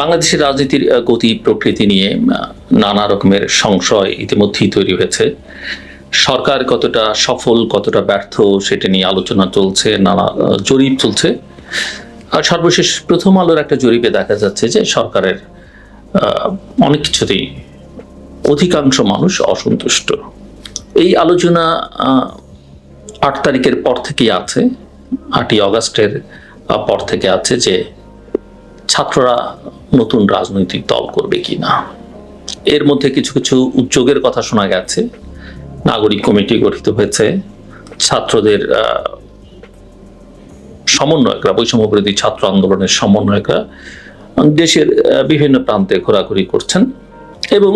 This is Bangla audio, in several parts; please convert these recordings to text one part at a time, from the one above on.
বাংলাদেশের রাজনীতির গতি প্রকৃতি নিয়ে নানা রকমের সংশয় ইতিমধ্যেই তৈরি হয়েছে। সরকার কতটা সফল, কতটা ব্যর্থ সেটা নিয়ে আলোচনা চলছে, নানা জরিপ চলছে। আর সর্বশেষ প্রথম আলোর একটা জরিপে দেখা যাচ্ছে যে সরকারের অনেক কিছুতেই অধিকাংশ মানুষ অসন্তুষ্ট। এই আলোচনা আট তারিখের পর থেকেই আছে, আটই অগাস্টের পর থেকে আছে যে ছাত্ররা নতুন রাজনৈতিক দল করবে কিনা। এর মধ্যে কিছু কিছু উদ্যোগের কথা শোনা গেছে। নাগরিক কমিটি গঠিত হয়েছে। ছাত্রদের সমন্বয়করা, বৈষম্য বিরোধী ছাত্র আন্দোলনের সমন্বয়করা দেশের বিভিন্ন প্রান্তে ঘোরাঘুরি করছেন এবং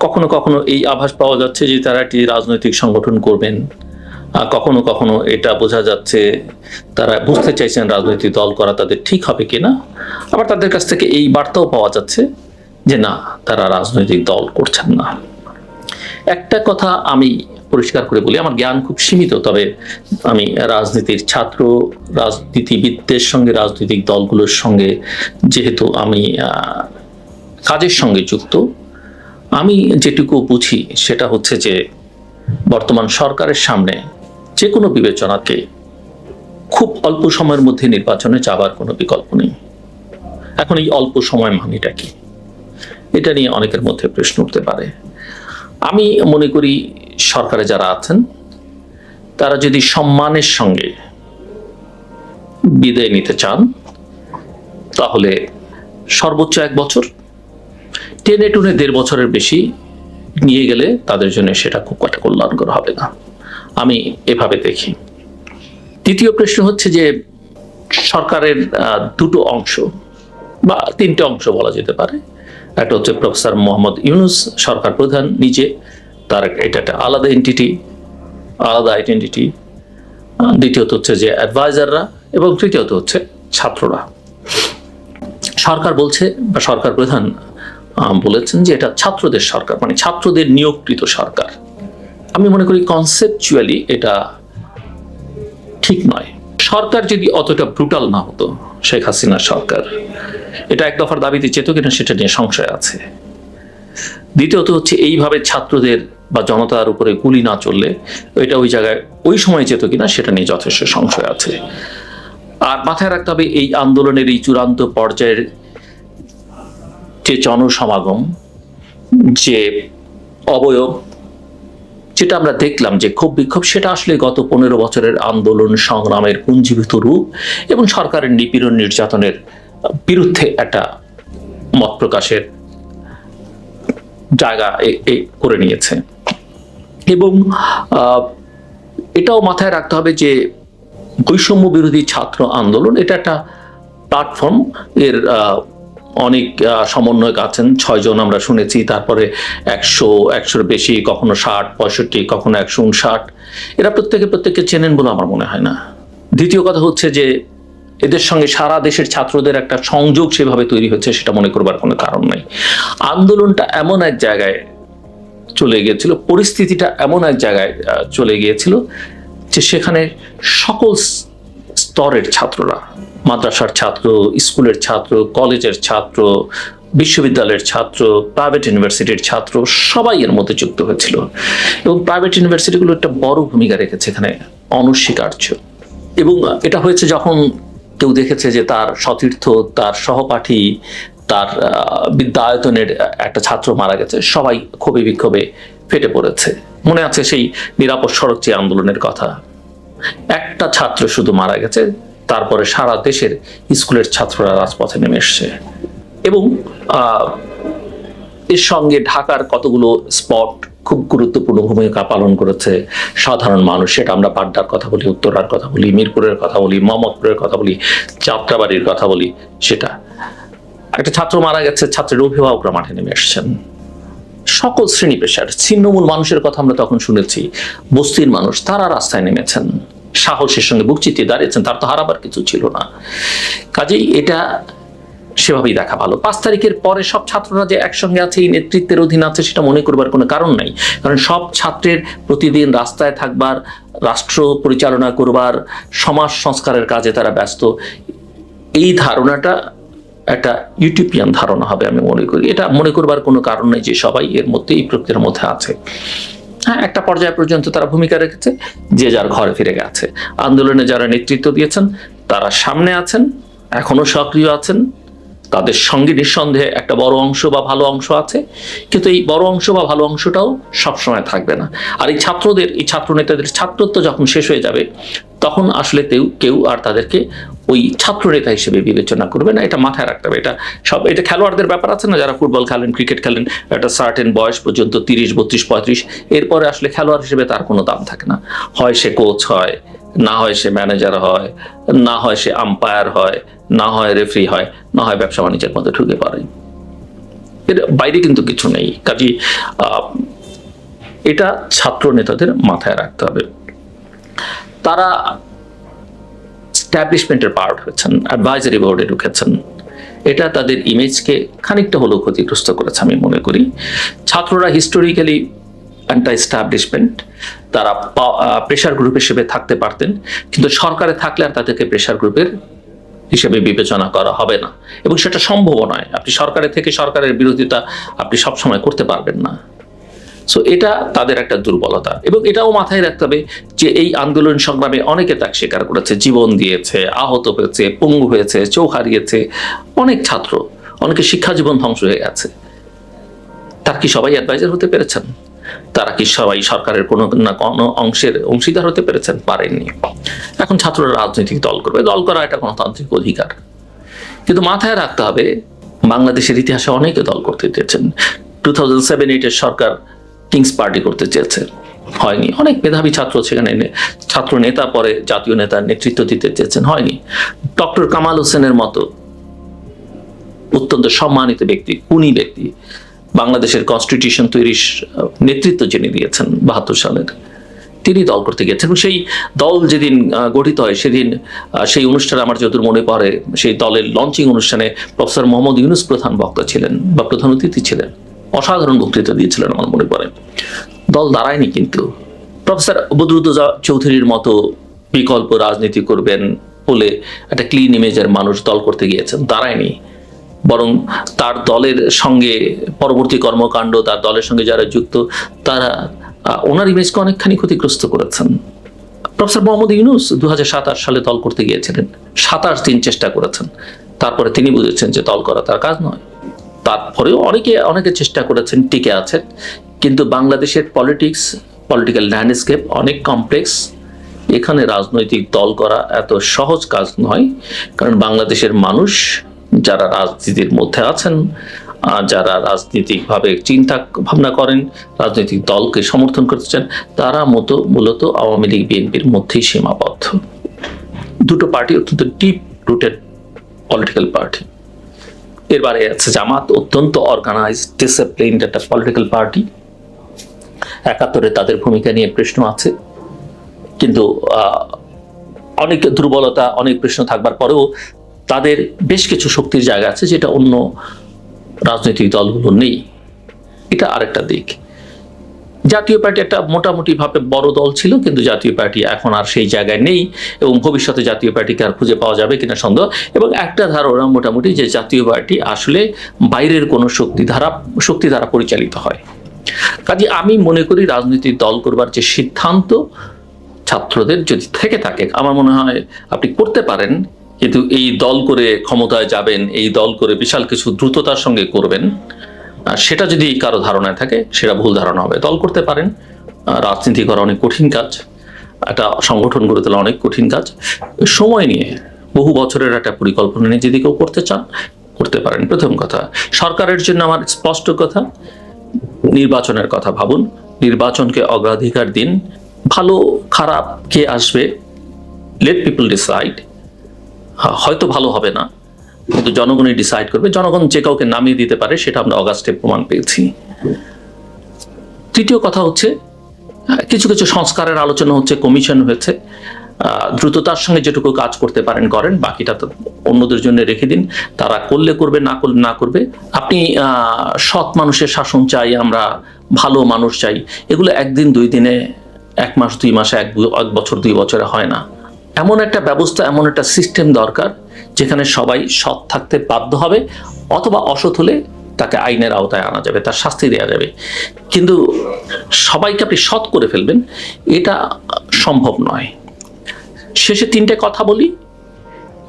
কখনো কখনো এই আভাস পাওয়া যাচ্ছে যে তারা একটি রাজনৈতিক সংগঠন করবেন। কখনো কখনো এটা বোঝা যাচ্ছে তারা বুঝতে চাইছেন রাজনৈতিক দল করা তাদের ঠিক হবে কিনা। আবার তাদের কাছ থেকে এই বার্তাও পাওয়া যাচ্ছে যে না, তারা রাজনৈতিক দল করছেন না। একটা কথা আমি পরিষ্কার করে বলি, আমার জ্ঞান খুব সীমিত, তবে আমি রাজনীতির ছাত্র, রাজনীতিবিদদের সঙ্গে, রাজনৈতিক দলগুলোর সঙ্গে, যেহেতু আমি কাজের সঙ্গে যুক্ত, আমি যেটুকু বুঝি সেটা হচ্ছে যে বর্তমান সরকারের সামনে যে কোনো বিবেচনাকে খুব অল্প সময়ের মধ্যে নির্বাচনে যাবার কোনো বিকল্প নেই। এখন এই অল্প সময় মানিটা কি? এটা নিয়ে অনেকের মধ্যে প্রশ্ন উঠতে পারে। আমি মনে করি সরকারে যারা আছেন, তারা যদি সম্মানের সঙ্গে বিদায় নিতে চান, তাহলে সর্বোচ্চ এক বছর, টেনে টুনে দেড় বছরের বেশি নিয়ে গেলে তাদের জন্য সেটা খুব একটা কল্যাণকর হবে না। আমি এভাবে দেখি। দ্বিতীয় প্রশ্ন হচ্ছে যে, সরকারের দুটো অংশ বা তিনটে অংশ বলা যেতে পারে। একটা হচ্ছে প্রফেসর মোহাম্মদ ইউনুস, সরকার প্রধান নিজে, তার এটা একটা আলাদা এন্টিটি আলাদা আইডেন্টিটি দ্বিতীয়ত হচ্ছে যে অ্যাডভাইজাররা এবং তৃতীয়ত হচ্ছে ছাত্ররা। সরকার বলছে বা সরকার প্রধান বলেছেন যে এটা ছাত্রদের সরকার মানে ছাত্রদের নিয়োগকৃত সরকার। আমি মনে করি কনসেপচুয়ালি এটা ঠিক নয়। সরকার যদি অতটা ব্রুটাল না হতো, শেখ হাসিনার সরকার, এটা এক দফার দাবিতে চেত কিনা সেটা নিয়ে সংশয় আছে। দ্বিতীয়ত হচ্ছে এইভাবে ছাত্রদের বা জনতার উপরে গুলি না চললে, এটা ওই জায়গায় ওই সময় যেত কিনা সেটা নিয়ে যথেষ্ট সংশয় আছে। আর মাথায় রাখতে হবে এই আন্দোলনের এই চূড়ান্ত পর্যায়ের যে জনসমাগম, যে অবয়ব যেটা আমরা দেখলাম যে ক্ষোভ বিক্ষোভ, সেটা আসলে গত পনেরো বছরের আন্দোলন সংগ্রামের পুঞ্জীভূত রূপ এবং সরকারের নিপীড়ন নির্যাতনের বিরুদ্ধে একটা মত প্রকাশের জায়গা করে নিয়েছে। এবং এটাও মাথায় রাখতে হবে যে বৈষম্য বিরোধী ছাত্র আন্দোলন, এটা একটা প্ল্যাটফর্ম এর অনেক সমন্বয়ক আছেন ছয়জন আমরা শুনেছি, তারপরে একশো, একশোর বেশি, কখনো ষাট, পঁয়ষট্টি, কখনো একশো উনষাট এরা প্রত্যেকে, প্রত্যেককে চেনেন বলে আমার মনে হয় না। দ্বিতীয় কথা হচ্ছে যে, এদের সঙ্গে সারা দেশের ছাত্রদের একটা সংযোগ সেভাবে তৈরি হচ্ছে, সেটা মনে করবার কোনো কারণ নাই। আন্দোলনটা এমন এক জায়গায় চলে গিয়েছিল, পরিস্থিতিটা এমন এক জায়গায় চলে গিয়েছিল যে, সেখানে সকল স্তরের ছাত্ররা, মাদ্রাসার ছাত্র, স্কুলের ছাত্র, কলেজের ছাত্র, বিশ্ববিদ্যালয়ের ছাত্র প্রাইভেট ইউনিভার্সিটির ছাত্র, সবাই এর মধ্যে যুক্ত হয়েছিল। এবং প্রাইভেট ইউনিভার্সিটিগুলো একটা বড় ভূমিকা রেখেছে এখানে, অনস্বীকার্য। এবং এটা হয়েছে যখন কেউ দেখেছে যে তার সতীর্থ, তার সহপাঠী, তার বিদ্যায়তনের একটা ছাত্র মারা গেছে, সবাই ক্ষোভে বিক্ষোভে ফেটে পড়েছে। মনে আছে সেই নিরাপদ সড়ক যে আন্দোলনের কথা? একটা ছাত্র শুধু মারা গেছে, তারপরে সারা দেশের স্কুলের ছাত্ররা রাজপথে নেমে এসছে। এবং এর সঙ্গে ঢাকার কতগুলো স্পট খুব গুরুত্বপূর্ণ ভূমিকা পালন করেছে সাধারণ মানুষ, সেটা আমরা পাড্ডার কথা বলি, উত্তরার কথা বলি, মিরপুরের কথা বলি, মোহাম্মদপুরের কথা বলি, যাত্রাবাড়ির কথা বলি, সেটা। একটা ছাত্র মারা গেছে, ছাত্রের অভিভাবকরা মাঠে নেমে এসছেন। সকল শ্রেণি পেশার ছিন্নমূল মানুষের কথা আমরা তখন শুনেছি। বস্তির মানুষ তারা রাস্তায় নেমেছেন। সাহসের সঙ্গে বুক চিতিয়ে দাঁড়িয়েছেন, তার তো হারাবার কিছু ছিল না। কাজেই এটা সেভাবেই দেখা ভালো। পাঁচ তারিখের পরে সব ছাত্ররা যে একসঙ্গে আছে, এই নেতৃত্বের অধীন আছে, সেটা মনে করবার কোনো কারণ নাই। কারণ সব ছাত্রের প্রতিদিন রাস্তায় থাকবার, রাষ্ট্র পরিচালনা করবার, সমাজ সংস্কারের কাজে তারা ব্যস্ত। এই ধারণাটা একটা ইউটিউপিয়ান ধারণা হবে আমি মনে করি। এটা মনে করবার কোনো কারণ নেই যে সবাই এর মধ্যে, এই প্রক্রিয়ার মধ্যে আছে। হ্যাঁ একটা পর্যায় পর্যন্ত তারা ভূমিকা রেখেছে, যে যার ঘরে ফিরে গেছে। আন্দোলনে যারা নেতৃত্ব দিয়েছেন, তারা সামনে আছেন, এখনও সক্রিয় আছেন তাদের সঙ্গে নিঃসন্দেহে একটা বড় অংশ বা ভালো অংশ আছে, কিন্তু এই বড় অংশ বা ভালো অংশটাও সবসময় থাকবে না। আর এই ছাত্রদের, এই ছাত্র নেতাদের ছাত্রত্ব যখন শেষ হয়ে যাবে, তখন আসলে কেউ কেউ আর তাদেরকে ওই ছাত্র নেতা হিসেবে বিবেচনা করবে না। এটা মাথায় রাখতে হবে। এটা সব, এটা খেলোয়াড়দের ব্যাপার আছে না? যারা ফুটবল খেলেন, ক্রিকেট খেলেন, একটা সার্টেন বয়স পর্যন্ত, তিরিশ, বত্রিশ, পঁয়ত্রিশ, এরপরে আসলে খেলোয়াড় হিসেবে তার কোনো দাম থাকে না। হয় সে কোচ হয় না হয় সে ম্যানেজার হয়, না হয় সে আম্পায়ার হয়, না হয় রেফারি হয়, না হয় ব্যবসা বাণিজ্যের মধ্যে ঢুকে পড়ে। এর বাইরে কিন্তু কিছু নেই। কাজে এটা ছাত্র নেতাদের মাথায় রাখতে হবে। তারা স্ট্যাবলিশমেন্টের পার্ট হয়েছেন অ্যাডভাইজারি বোর্ডে ঢুকেছেন। এটা তাদের ইমেজকে খানিকটা হলেও ক্ষতিগ্রস্ত করেছে, আমি মনে করি। ছাত্ররা হিস্টোরিক্যালি অ্যান্টা এস্টাবলিশমেন্ট তারা প্রেশার গ্রুপ হিসেবে থাকতে পারতেন, কিন্তু সরকারে থাকলে আর তাদেরকে প্রেশার গ্রুপের হিসেবে বিবেচনা করা হবে না। এবং সেটা সম্ভব নয়। আপনি সরকারের থেকে সরকারের বিরোধিতা আপনি সবসময় করতে পারবেন না। সো এটা তাদের একটা দুর্বলতা। এবং এটাও মাথায় রাখতে হবে যে এই আন্দোলন সংগ্রামে অনেকে তাকে স্বীকার করেছে। জীবন দিয়েছে, আহত হয়েছে, পঙ্গু হয়েছে, চোখ হারিয়েছে, অনেক ছাত্র, অনেকে শিক্ষা জীবন ধ্বংস হয়ে গেছে। তার কি সবাই অ্যাডভাইজার হতে পেরেছেন? তারা কি সবাই সরকারের কোনো না কোনো অংশের অংশীদার হতে পেরেছেন? পারেননি। এখন ছাত্ররা রাজনৈতিক দল করবে। দল করা এটা গণতান্ত্রিক অধিকার। কিন্তু মাথায় রাখতে হবে, বাংলাদেশের ইতিহাসে অনেকে দল করতে চেয়েছেন। টু থাউজেন্ড সেভেন এইটের সরকার কিংস পার্টি করতে চেয়েছে। হয়নি। অনেক মেধাবী ছাত্র সেখানে ছাত্র নেতা পরে জাতীয় নেতার নেতৃত্ব দিতে চেয়েছেন। হয়নি। ডক্টর কামাল হোসেনের মতো অত্যন্ত সম্মানিত ব্যক্তি উনি ব্যক্তি বাংলাদেশের কনস্টিটিউশন তৈরির নেতৃত্ব যিনি দিয়েছেন বাহাত্তর সালের, তিনি দল করতে গিয়েছেন। সেই দল যেদিন গঠিত হয় সেদিন সেই অনুষ্ঠানে আমার যতদূর মনে পড়ে সেই দলের লঞ্চিং অনুষ্ঠানে প্রফেসর মোহাম্মদ ইউনুস প্রধান বক্তা ছিলেন বা প্রধান অতিথি ছিলেন। অসাধারণ বক্তৃতা দিয়েছিলেন আমার মনে পড়ে। দল দাঁড়ায়নি কিন্তু। প্রফেসর বদরুদ্দোজা চৌধুরীর মতো বিকল্প রাজনীতি করবেন বলে একটা ক্লিন ইমেজের মানুষ দল করতে গিয়েছেন। দাঁড়ায়নি। বরং তার দলের সঙ্গে পরবর্তী কর্মকাণ্ড, তার দলের সঙ্গে যারা যুক্ত, তারা ওনার ইমেজকে অনেকখানি ক্ষতিগ্রস্ত করেছেন। প্রফেসর মোহাম্মদ ইউনুস দু হাজার সাতাশ সালে দল করতে গিয়েছিলেন। সাতাশ দিন চেষ্টা করেছেন। তারপরে তিনি বুঝেছেন যে দল করা তার কাজ নয়। তারপরেও অনেকে অনেকে চেষ্টা করেছেন, টিকে আছেন। কিন্তু বাংলাদেশের পলিটিক্স, পলিটিক্যাল ল্যান্ডস্কেপ অনেক কমপ্লেক্স। এখানে রাজনৈতিক দল করা এত সহজ কাজ নয়। কারণ বাংলাদেশের মানুষ যারা রাজনীতির মধ্যে আছেন যারা রাজনীতিকভাবে চিন্তা ভাবনা করেন, রাজনৈতিক দলকে সমর্থন করতে চান, তারা মতো মূলত আওয়ামী লীগ, বিএনপির মধ্যেই সীমাবদ্ধ। দুটো পার্টি অত্যন্ত ডিপ রুটেড পলিটিক্যাল পার্টি এরবারে আছে জামাত, অত্যন্ত অর্গানাইজ ডিসিপ্লিন একটা পলিটিক্যাল পার্টি একাত্তরে তাদের ভূমিকা নিয়ে প্রশ্ন আছে। কিন্তু অনেক দুর্বলতা, অনেক প্রশ্ন থাকবার পরেও তাদের বেশ কিছু শক্তির জায়গা আছে যেটা অন্য রাজনৈতিক দলগুলো নেই। এটা আরেকটা দিক। জাতীয় পার্টি একটা মোটামুটি ভাবে বড় দল ছিল, কিন্তু জাতীয় পার্টি এখন আর সেই জায়গায় নেই এবং ভবিষ্যতে জাতীয় পার্টিকে আর খুঁজে পাওয়া যাবে কিনা সন্দেহ। এবং একটা ধারণা মোটামুটি যে জাতীয় পার্টি আসলে বাইরের কোনো শক্তি ধারা শক্তি দ্বারা পরিচালিত হয়। কাজে আমি মনে করি রাজনৈতিক দল করবার যে সিদ্ধান্ত ছাত্রদের যদি থেকে থাকে, আমার মনে হয় আপনি করতে পারেন কিন্তু এই দল করে ক্ষমতায় যাবেন, এই দল করে বিশাল কিছু দ্রুততার সঙ্গে করবেন সেটা যদি কারও ধারণায় থাকে, সেটা ভুল ধারণা হবে। দল করতে পারেন রাজনীতি করা অনেক কঠিন কাজ, একটা সংগঠন গড়ে তোলা অনেক কঠিন কাজ। সময় নিয়ে বহু বছরের একটা পরিকল্পনা নিয়ে যদি কেউ করতে চান, করতে পারেন। প্রথম কথা, সরকারের জন্য আমার স্পষ্ট কথা, নির্বাচনের কথা ভাবুন। নির্বাচনকে অগ্রাধিকার দিন। ভালো, খারাপ কে আসবে লেট পিপল ডিসাইড হয়তো ভালো হবে না, কিন্তু জনগণই ডিসাইড করবে। জনগণ যে কাউকে নামিয়ে দিতে পারে, সেটা আমরা অগাস্টে প্রমাণ পেয়েছি। তৃতীয় কথা হচ্ছে কিছু কিছু সংস্কারের আলোচনা হচ্ছে কমিশন হয়েছে। দ্রুততার সঙ্গে যেটুকু কাজ করতে পারেন, করেন, বাকিটা তো অন্যদের জন্য রেখে দিন। তারা করলে করবে, না করলে না করবে। আপনি সৎ মানুষের শাসন চাই, আমরা ভালো মানুষ চাই। এগুলো একদিন, দুই দিনে, এক মাস, দুই মাসে, এক বছর, দুই বছরে হয় না। এমন একটা ব্যবস্থা, এমন একটা সিস্টেম দরকার যেখানে সবাই সৎ থাকতে বাধ্য হবে অথবা অসৎ হলে তাকে আইনের আওতায় আনা যাবে, তার শাস্তি দেওয়া যাবে। কিন্তু সবাইকে আপনি সৎ করে ফেলবেন, এটা সম্ভব নয়। শেষে তিনটে কথা বলি।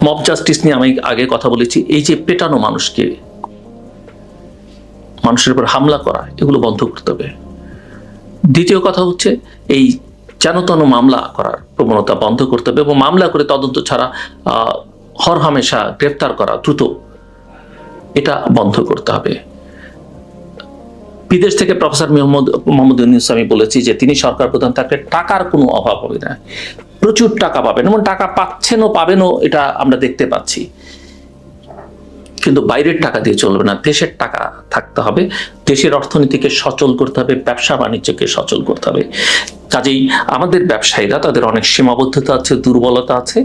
মব জাস্টিস নিয়ে আমি আগে কথা বলেছি। এই যে পেটানো মানুষকে, মানুষের উপর হামলা করা, এগুলো বন্ধ করতে হবে। দ্বিতীয় কথা হচ্ছে এই যেন মামলা করার। প্রবণতা বন্ধ করতে হবে এবং মামলা করে তদন্ত ছাড়া হর হামেশা গ্রেপ্তার করা দ্রুত এটা বন্ধ করতে হবে। বিদেশ থেকে প্রফেসর মোহাম্মদ মোহাম্মদ ইউনুস আমি বলেছি যে তিনি সরকার প্রধান থাকলে টাকার কোনো অভাব হবে না। প্রচুর টাকা পাবেন এবং টাকা পাচ্ছেনও পাবেনও এটা আমরা দেখতে পাচ্ছি। কিন্তু বাইরের টাকা দিয়ে চলবে না, দেশের টাকা থাকতে হবে। দেশের অর্থনীতিকে সচল করতে হবে, ব্যবসা বাণিজ্যকে সচল করতে হবে। কাজেই আমাদের ব্যবসায়ীরা, তাদের অনেক সীমাবদ্ধতা আছে, দুর্বলতা আছে।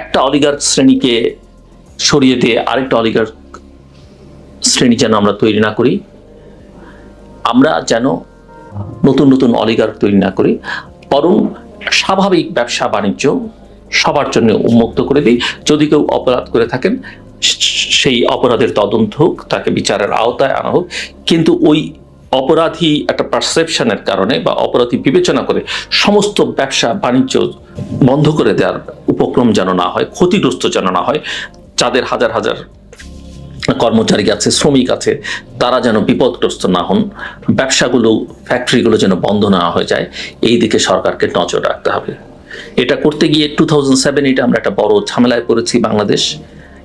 একটা অলিগার শ্রেণীকে সরিয়ে দিয়ে আরেকটা অলিগার শ্রেণি যেন আমরা তৈরি না করি, আমরা যেন নতুন নতুন অলিগার তৈরি না করি, বরং স্বাভাবিক ব্যবসা বাণিজ্য সবার জন্য উন্মুক্ত করে দিই। যদি কেউ অপরাধ করে থাকেন, সেই অপরাধের তদন্ত হোক, তাকে বিচারের আওতায় আনা হোক। কিন্তু ওই অপরাধী একটা পারসেপশনের কারণে বা অপরাধী বিবেচনা করে সমস্ত ব্যবসা বাণিজ্য বন্ধ করে দেওয়ার উপক্রম যেন না হয়, ক্ষতিগ্রস্ত যেন না হয়, যাদের হাজার হাজার কর্মচারী আছে, শ্রমিক আছে, তারা যেন বিপদগ্রস্ত না হন, ব্যবসাগুলো ফ্যাক্টরিগুলো যেন বন্ধ না হয়ে যায়, এই দিকে সরকারকে নজর রাখতে হবে। এটা করতে গিয়ে টু থাউজেন্ড সেভেন এটা আমরা একটা বড় ঝামেলায় পড়েছি বাংলাদেশ।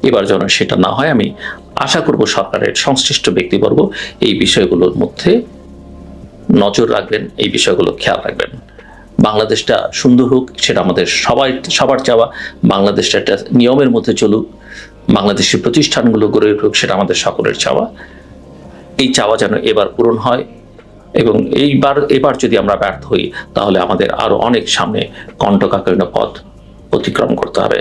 এবার যেন সেটা না হয়, আমি আশা করব সরকারের সংশ্লিষ্ট ব্যক্তিবর্গ এই বিষয়গুলোর মধ্যে নজর রাখবেন, এই বিষয়গুলো খেয়াল রাখবেন। বাংলাদেশটা সুন্দর হোক, সেটা আমাদের সবাই সবার চাওয়া। বাংলাদেশটা একটা নিয়মের মধ্যে চলুক, বাংলাদেশের প্রতিষ্ঠানগুলো গড়ে উঠুক, সেটা আমাদের সকলের চাওয়া। এই চাওয়া যেন এবার পূরণ হয় এবং এইবার, এবার যদি আমরা ব্যর্থ হই, তাহলে আমাদের আরও অনেক সামনে কণ্ঠকাকীর্ণ পথ অতিক্রম করতে হবে।